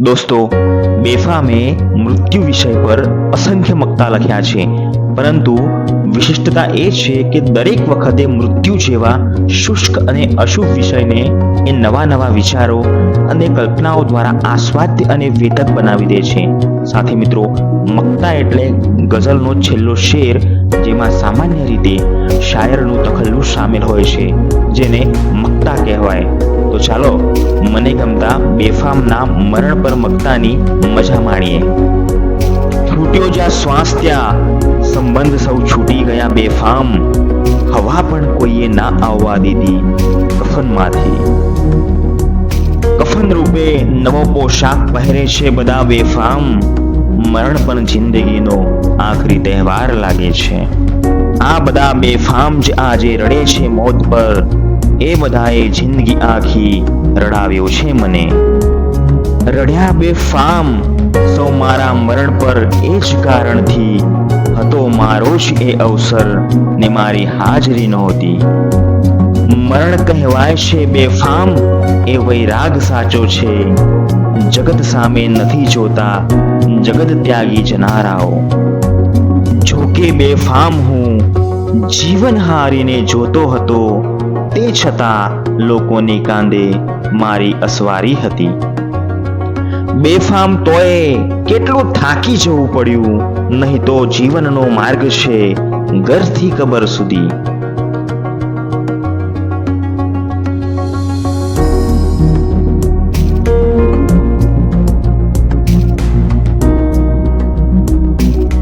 દોસ્તો, બેફામે મૃત્યુ વિષય પર અસંખ્ય મક્તા લખ્યા છે. પરંતુ વિશિષ્ટતા એ છે કે દરેક વખતે મૃત્યુ જેવા શુષ્ક અને અશુભ વિષયને એ નવા નવા વિચારો અને કલ્પનાઓ દ્વારા આસ્વાદ્ય અને વેધક બનાવી દે છે. સાથે મિત્રો મક્તા એટલે ગઝલનો છેલ્લો શેર જેમાં સામાન્ય રીતે શાયરનું તખલ્લુ સામેલ હોય છે, જેને મક્તા કહેવાય. ચાલો, મને ગમતા બેફામના મરણ પર મક્તાની મજા માણીએ. છૂટ્યો જ્યાં શ્વાસ ત્યાં, સંબંધ સૌ છૂટી ગયા બેફામ. હવા પણ કોઈએ ના આવવા દીધી કફનમાંથી. કફન રૂપે નવો પોશાક પહેરે છે બધા બેફામ. મરણ પણ જિંદગીનો આખરી તહેવાર લાગે છે. આ બધા બેફામ જ આજે રડે છે મોત પર. એ બધાએ જિંદગી આખી રડાવ્યો છે મને. રડ્યા બે ફામ, સૌ મારા મરણ પર એ જ કારણથી હતો મારો જ એ અવસર ને મારી હાજરી નહોતી. મરણ કહેવાય છે બેફામ એ વૈરાગ સાચો છે. જગત સામે નથી જોતા, જગત ત્યાગી જનારાઓ. જોકે બેફામ હું જીવન હારીને જોતો હતો તે છતાં લોકોની કાંદે મારી અસવારી હતી. બેફામ તોય કેટલું થાકી જવું પડ્યું, નહીં તો જીવનનો માર્ગ છે ઘરથી કબર સુધી.